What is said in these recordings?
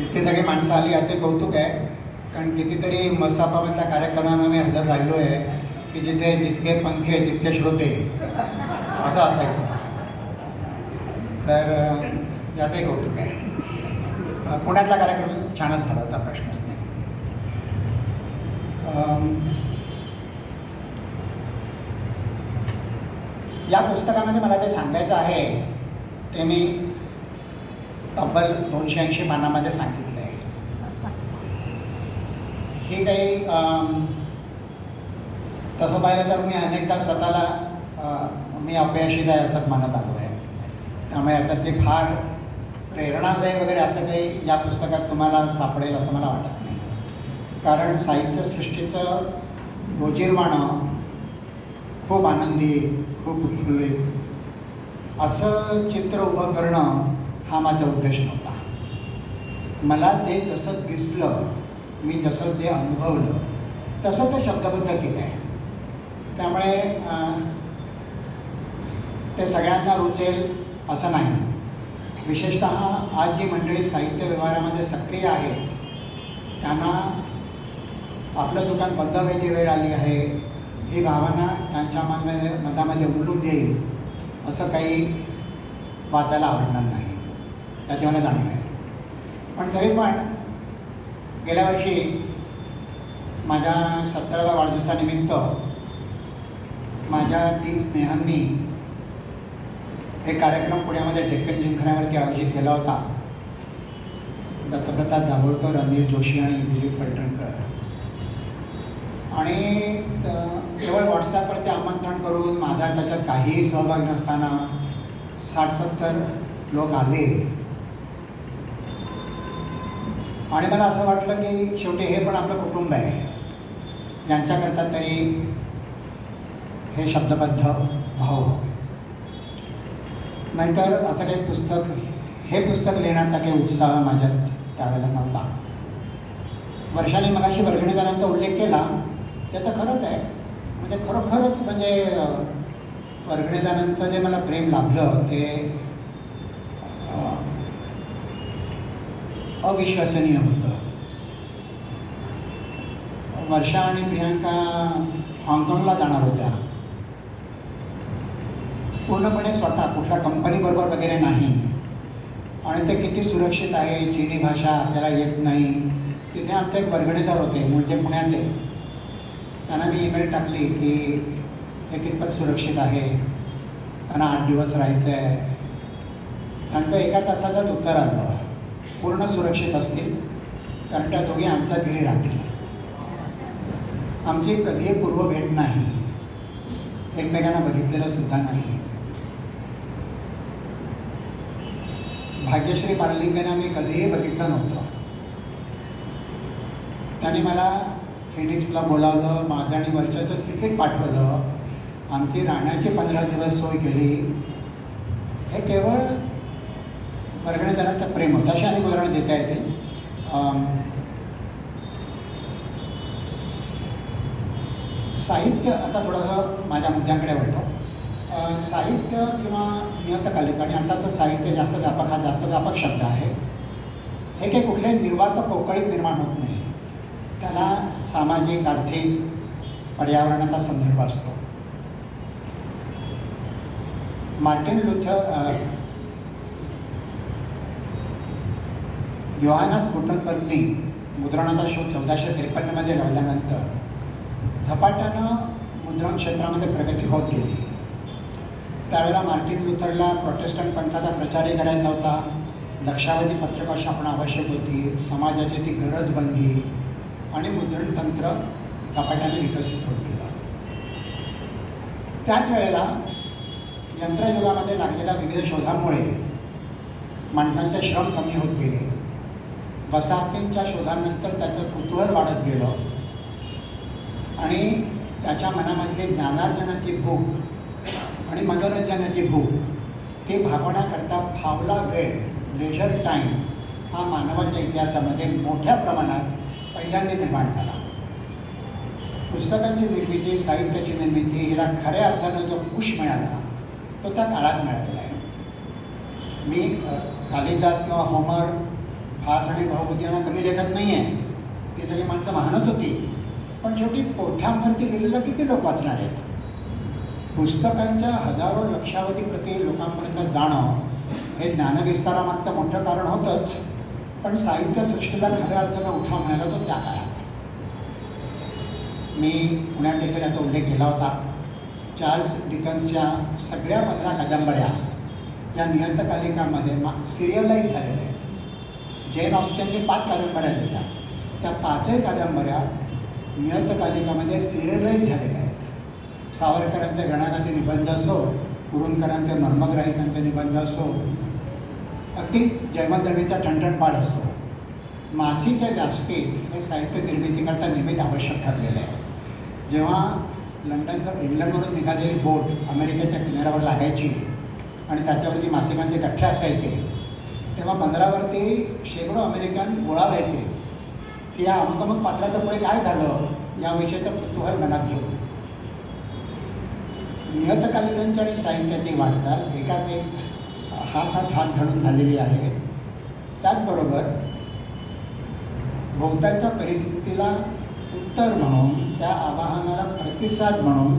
इतके सगळे माणसं आली याचे कौतुक आहे. कारण कितीतरी मसापामधल्या कार्यक्रमांना मी हजर राहिलो आहे की जिथे जितके पंखे तितके श्रोते असं असायचं तर याचंही कौतुक आहे. पुण्यातला कार्यक्रम छानच झाला होता प्रश्नच नाही या पुस्तकामध्ये मला जे सांगायचं आहे ते मी तब्बल दोनशे ऐंशी पानामध्ये सांगितलं आहे हे काही तसं पाहिलं तर मी अनेकदा स्वतःला मी अपयशीच आहे असंच मानत आलो आहे. त्यामुळे याच्यात ते फार प्रेरणादायी वगैरे असं काही या पुस्तकात तुम्हाला सापडेल असं मला वाटत नाही. कारण साहित्यसृष्टीचं गोजीरवाणं खूप आनंदी खूप उत्फुल्लित असं चित्र उभं करणं हा माझा उद्देश नव्हता. मला जे जसं दिसलं मी जसं जे अनुभवलं तसं ते शब्दबद्ध केलं आहे. त्यामुळे ते सगळ्यांना रुचेल असं नाही. विशेषत आज जी मंडळी साहित्य व्यवहारामध्ये सक्रिय आहे त्यांना आपलं दुकान बंद व्हायची वेळ आली आहे. ही भावना त्यांच्या मनामध्ये मनामध्ये उलू देईल असं काही वाचायला आवडणार नाही. त्याची मला जाणीव आहे. पण तरी पण गेल्या वर्षी माझ्या सत्तराव्या वाढदिवसानिमित्त माझ्या तीन स्नेहांनी एक कार्यक्रम पुण्यामध्ये डेक्कन जिंकण्यावरती आयोजित केला होता. दत्तप्रसाद दाभोळकर अनिल जोशी आणि दिलीप फलटणकर. आणि केवळ व्हॉट्सॲपवरती आमंत्रण करून माझा त्याच्यात काहीही सहभाग नसताना साठ सत्तर लोक आले. आणि मला असं वाटलं की शेवटी हे पण आपलं कुटुंब आहे. यांच्याकरता तरी हे शब्दबद्ध भाव. नाहीतर असं काही पुस्तक हे पुस्तक लिहिण्याचा काही उत्साह माझ्यात त्यावेळेला नव्हता. वर्षाने मगाशी वर्गणीदारांचा उल्लेख केला ते तर खरंच आहे. म्हणजे खरोखरच म्हणजे वर्गणीदारांचं जे मला प्रेम लाभलं ते अविश्वसनीय होतं. वर्षा आणि प्रियांका हाँगकाँगला जाणार होत्या. पूर्णपणे स्वतः कुठल्या कंपनीबरोबर वगैरे नाही. आणि ते किती सुरक्षित आहे चिनी भाषा आपल्याला येत नाही. तिथे आमचे एक वर्गणीदार होते मूळचे पुण्याचे. त्यांना मी ईमेल टाकली की हे कितपत सुरक्षित आहे. त्यांना आठ दिवस राहायचं आहे त्यांचं एका तासाचंच उत्तर आलं. पूर्ण सुरक्षित असतील कारण त्या दोघी आमच्या घरी राहतील. आमची कधीही पूर्व भेट नाही. एकमेकांना बघितलेलं सुद्धा नाही. भाग्यश्री पारलिंगेना मी कधीही बघितलं नव्हतं. त्याने मला फिनिक्सला बोलावलं माझं आणि वर्षाचं तिकीट पाठवलं. आमची राहण्याची पंधरा दिवस सोय केली. हे केवळ वर्गणीदारांचं प्रेम होतं. अशी अनेक उदाहरणं देता येते. साहित्य आता थोडंसं माझ्या मुद्द्यांकडे वळतो. साहित्य किंवा नियतकालिक आणि अर्थातच साहित्य जास्त व्यापक हा जास्त व्यापक शब्द आहे. हे काही कुठल्याही निर्वात पोकळीत निर्माण होत नाही. त्याला सामाजिक आर्थिक पर्यावरणाचा संदर्भ असतो. मार्टिन लुथर अ, योहानस गुटनबर्गनी मुद्रणाचा शोध चौदाशे त्रेपन्नमध्ये लावल्यानंतर झपाट्यानं मुद्रण क्षेत्रामध्ये प्रगती होत गेली. त्यावेळेला मार्टिन लुथरला प्रोटेस्टंट पंथाचा प्रचारही करायचा होता. लक्षावधी पत्रकार छापणं आवश्यक होती. समाजाची ती गरज बनली आणि मुद्रण तंत्र झपाट्याने विकसित होत गेलं. त्याच वेळेला यंत्रयुगामध्ये लागलेल्या विविध शोधामुळे माणसांचे श्रम कमी होत गेले. वसाहतींच्या शोधानंतर त्याचं कुतूहल वाढत गेलं. आणि त्याच्या मनामधली ज्ञानार्जनाची भूक आणि मनोरंजनाची भूक ती भागवण्याकरता फावला वेळ लेजर टाईम हा मानवाच्या इतिहासामध्ये मोठ्या प्रमाणात पहिल्यांदा निर्माण झाला. पुस्तकांची निर्मिती साहित्याची निर्मिती हिला खऱ्या अर्थानं जो पुश मिळाला तो त्या काळात मिळालेला आहे. मी कालिदास किंवा होमर हा सगळी भावभूती यांना कमी लेखत नाही आहे ती सगळी माणसं मानत होती. पण शेवटी पोथ्यांवरती लिहिलेलं किती लोक वाचणार आहेत? पुस्तकांच्या हजारो लक्षावधी प्रती लोकांपर्यंत जाणं हे ज्ञानविस्तारामागचं मोठं कारण होतंच. पण साहित्यसृष्टीला खऱ्या अर्थानं उठाव म्हणायला तो त्या काळात. मी पुण्यात देखील याचा उल्लेख केला होता. चार्ल्स डिकन्सच्या सगळ्या पंधरा कादंबऱ्या या नियतकालिकामध्ये मा सिरियलाईज झालेल्या आहेत. जैन ऑस्टनने पाच कादंबऱ्या लिहिल्या त्या पाचही कादंबऱ्या नियतकालिकामध्ये सिरियलाईज झालेल्या आहेत. सावरकरांचे गणकाचे निबंध असो कुरुंदकरांचे मर्मग्राहिकांचे निबंध असो अगदी जयमदळवीचा ठणठणपाळ असो मासिक व्यासपीठ हे साहित्य निर्मितीकरता नेहमीच आवश्यक ठरलेलं आहे. जेव्हा लंडन इंग्लंडवरून निघालेली बोट अमेरिकेच्या किनाऱ्यावर लागायची आणि त्याच्यावरती मासिकांचे गठ्ठे असायचे तेव्हा बंदरावरती शेकडो अमेरिकन गोळा व्हायचे. की या अमुक पात्राच्या पुढे काय झालं? याविषयीचं कुतूहल मनात घेऊन. नियतकालिकांची आणि साहित्याची वाटचाल एकात एक हात हात घालून झालेली आहे. त्याचबरोबर भोवतालच्या परिस्थितीला उत्तर म्हणून त्या आवाहनाला प्रतिसाद म्हणून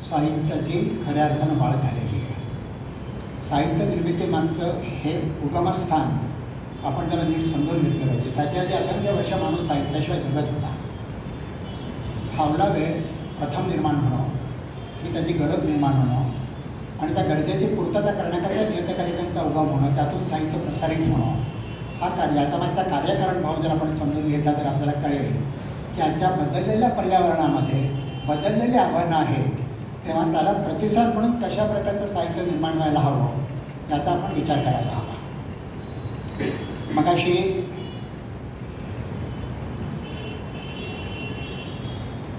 साहित्याची खऱ्या अर्थानं वाढ झालेली साहित्य निर्मिती माणसं हे उगमस्थान आपण त्याला नीट समजून घेतलं पाहिजे. त्याच्या आधी असंख्य वर्ष माणूस साहित्याशिवाय जगत होता. फावला वेळ प्रथम निर्माण होणं ही त्याची गरज निर्माण होणं आणि त्या गरजेची पूर्तता करण्याकरता नियतकालिकांचा उगम होणं त्यातून साहित्य प्रसारित होणं हा कार्य आता माझा कार्यकारण भाव जर आपण समजून घेतला तर आपल्याला कळेल की आजच्या बदललेल्या पर्यावरणामध्ये बदललेली आव्हानं आहेत तेव्हा त्याला प्रतिसाद म्हणून कशा प्रकारचं साहित्य निर्माण व्हायला हवं याचा आपण विचार करायला हवा. मगाशी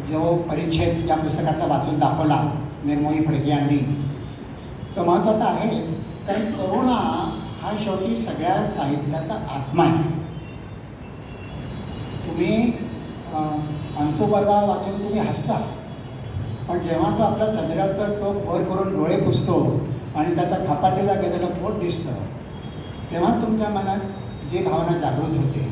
जो परिच्छेद त्या पुस्तकातला वाचून दाखवला निर्मोही फडके यांनी तो महत्त्वाचा आहे कारण करुणा हा शेवटी सगळ्या साहित्याचा आत्मा आहे. तुम्ही अंतुबर्वा वाचून तुम्ही हसता. पण जेव्हा तो आपल्या सदराचं टोक वर करून डोळे पुसतो आणि त्याचा खपाटीला गेलेलं पोट दिसतं तेव्हा तुमच्या मनात जी भावना जागृत होते.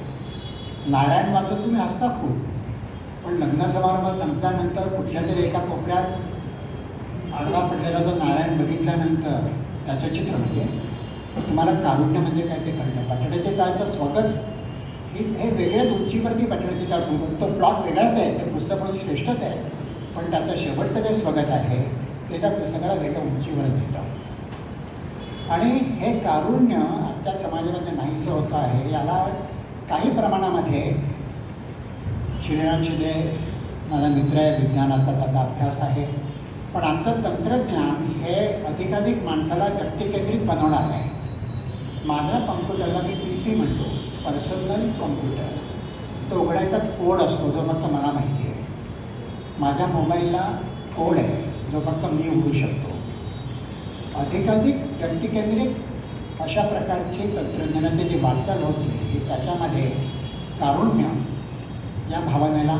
नारायण वाचून तुम्ही हसता खूप पण लग्न समारंभ संपल्यानंतर कुठल्या तरी एका कोपऱ्यात आडवा पडलेला जो नारायण बघितल्यानंतर त्याचं चित्र म्हणजे तुम्हाला कारुण्य म्हणजे काय ते कळलं बटाट्याच्या चाळचं स्वागत ही हे वेगळ्याच उंचीवरती बटाट्याचे चाळ तो प्लॉट वेगळाच आहे. ते पुस्तक म्हणून श्रेष्ठच आहे. पण त्याचं शेवटचं जे स्वागत आहे ते त्या पुस्तकाला वेगळ्या उंचीवर घेतं आणि हे कारुण्य आजच्या समाजामध्ये नाहीसं होतं आहे याला काही प्रमाणामध्ये श्रीरामचे जे माझा मित्र आहे विज्ञानाचा त्याचा अभ्यास आहे. पण आमचं तंत्रज्ञान हे अधिकाधिक माणसाला व्यक्तिकेंद्रित बनवणार आहे. माझ्या कॉम्प्युटरला मी पी सी म्हणतो पर्सनल कॉम्प्युटर. तो उघडायचा कोड असतो जो फक्त मला माहिती आहे माझ्या मोबाईलला कोड आहे जो फक्त मी उघडू शकतो. अधिकाधिक व्यक्तिकेंद्रित अशा प्रकारची तंत्रज्ञानाची जी वाटचाल होती त्याच्यामध्ये कारुण्य या भावनेला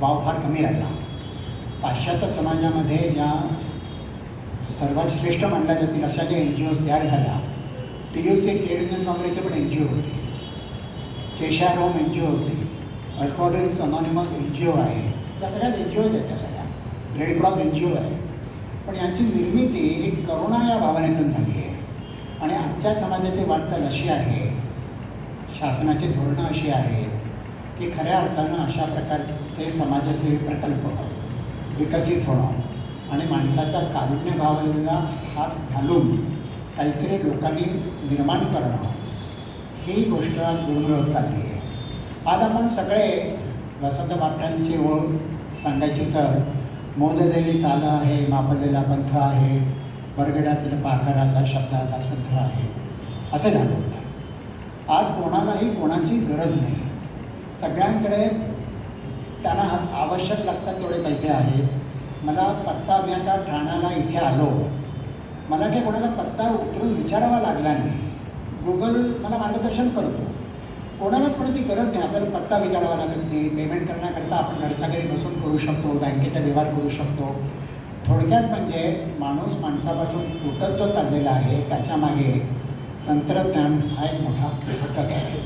वाव फार कमी राहिला. पाश्चात्य समाजामध्ये ज्या सर्वात श्रेष्ठ मानल्या जातील अशा ज्या एन जी ओज तयार झाल्या T U C trade union काँग्रेसचे पण एन जी ओ होते. चेशार होम एन जी ओ होती. Alcoholics anonymous N G O आहे. त्या सगळ्यात एन जी ओज आहेत त्या सगळ्या. Red cross N G O आहे. पण यांची निर्मिती ही करुणा या भावनेतून झाली आहे. आणि आजच्या समाजाची वाटचाल अशी आहे शासनाची धोरणं अशी आहेत की खऱ्या अर्थानं अशा प्रकारचे समाजसेवी प्रकल्प विकसित होणं आणि माणसाच्या कारुण्य भावनेला हात घालून काहीतरी लोकांनी निर्माण करणं ही गोष्ट दुर्मिळ होत चालली आहे. आज आपण सगळे वसंत बापटांची ओळख सांगायची तर मोदलेली तालं आहे मापलेला पंथ आहे बरगड्यातील पाखराचा शब्दाचा संथ आहे असं झालं होतं. आज कोणालाही कोणाची गरज नाही. सगळ्यांकडे त्यांना आवश्यक लागतात तेवढे पैसे आहेत. मला पत्ता मी आता ठाण्याला इथे आलो. मला काही कोणाला पत्ता उतरून विचारावा लागला नाही. गुगल मला मार्गदर्शन करतो. कोणालाच कोणाची गरज नाही. आपल्याला पत्ता विचारावा लागत नाही पेमेंट करण्याकरता आपण घरच्या घरी बसून करू शकतो बँकेचा व्यवहार करू शकतो. थोडक्यात म्हणजे माणूस माणसापासून तुटत जो चाललेला आहे त्याच्यामागे तंत्रज्ञान हा एक मोठा घटक आहे.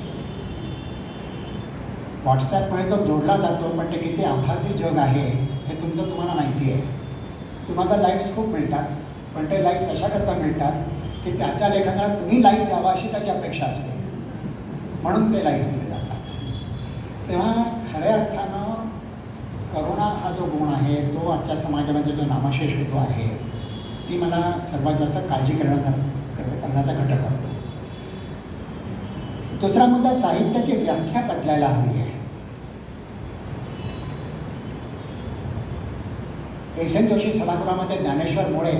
व्हॉट्सॲपमुळे तो जोडला जातो पण ते किती आभासी जग आहे हे तुमचं तुम्हाला माहिती आहे. तुम्हाला लाईक्स खूप मिळतात पण ते लाईक्स अशा करता मिळतात की त्याच्या लेखनाला तुम्ही लाईक द्यावा अशी त्याची अपेक्षा असते. म्हणून ते लाइट दिले जातात. तेव्हा खऱ्या अर्थानं करुणा हा जो गुण आहे तो आजच्या समाजामध्ये जो नामाशेष होतो आहे ती मला सर्वात जास्त काळजी करण्याचा करण्याचा घटक वाटतो दुसरा मुद्दा साहित्याची व्याख्या बदलायला हवी आहे. एस एन जोशी सभागृहामध्ये ज्ञानेश्वर मुळे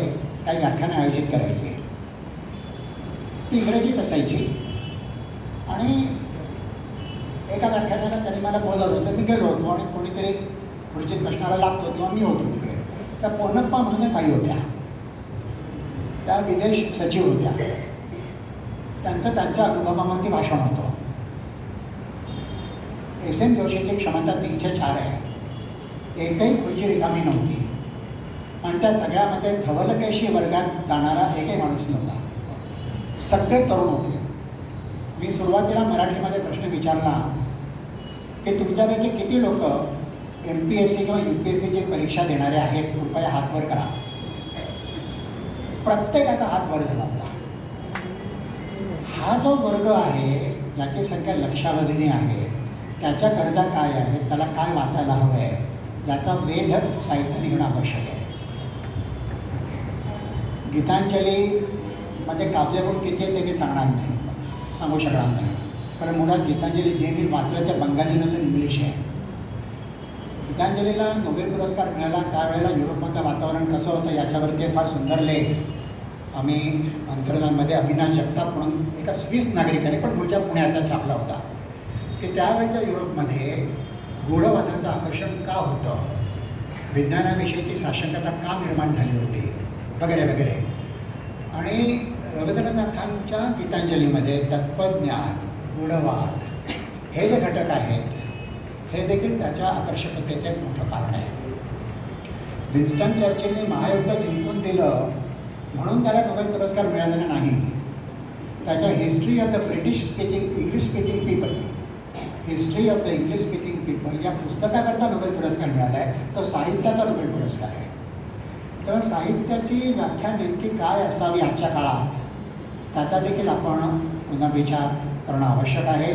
काही व्याख्यानं आयोजित करायची. ती इंग्रजीत असायची. आणि एका व्याख्यानाला त्यांनी मला बोलवलं होतं. मी गेलो होतो आणि कोणीतरी खुर्चीत बसणारा लागतो तेव्हा मी होतो तिकडे. त्या पोनप्पा म्हणून काही होत्या. त्या विदेश सचिव होत्या. त्यांचं त्यांच्या अनुभवावरती भाषण होतं. एस एन जोशीची क्षमता तीनशे चार आहे. एकही खुर्ची रिकामी नव्हती. आणि त्या सगळ्यामध्ये धवलकेशी वर्गात जाणारा एकही माणूस नव्हता. सगळे तरुण होते. मी सुरुवातीला मराठीमध्ये प्रश्न विचारला की तुमच्यापैकी किती लोक एम पी एस सी किंवा यू पी एस सीची परीक्षा देणारे आहेत? कृपया हातवर करा. प्रत्येकाचा हात वर झाला होता. हा जो वर्ग आहे ज्याची संख्या लक्षावधीने आहे त्याच्या गरजा काय आहेत? त्याला काय वाचायला हवं आहे याचा वेध साहित्य निघणं आवश्यक आहे. गीतांजलीमध्ये काव्यगुण किती आहे ते मी सांगणार नाही. सांगू शकणार नाही. कारण मुळात गीतांजली जे मी वाचलं ते बंगाली नसून इंग्लिश आहे. गीतांजलीला नोबेल पुरस्कार मिळाला. त्यावेळेला युरोपमधलं वातावरण कसं होतं याच्यावरती ते फार सुंदर लेख. आम्ही अंतर्जालमध्ये अभिनाश जगताप म्हणून एका स्विस नागरिकाने पण पुढच्या पुण्याचा छापला होता. की त्यावेळेच्या युरोपमध्ये गूढवादाचं आकर्षण का होतं? विज्ञानाविषयीची साशंकता का निर्माण झाली होती? वगैरे वगैरे. आणि रवींद्रनाथांच्या गीतांजलीमध्ये तत्त्वज्ञान गुणवाद हे जे घटक आहेत हे देखील त्याच्या आकर्षकतेचं एक मोठं कारण आहे. विन्स्टन चर्चिलने महायुद्ध जिंकून दिलं म्हणून त्याला नोबेल पुरस्कार मिळालेला नाही. त्याच्या history of the British speaking English speaking people history of the English speaking people या पुस्तकाकरता नोबेल पुरस्कार मिळाला आहे तो साहित्याचा नोबेल पुरस्कार आहे. तेव्हा साहित्याची व्याख्या नेमकी काय असावी आजच्या काळात? त्याचा देखील आपण पुन्हा विचार करणं आवश्यक आहे.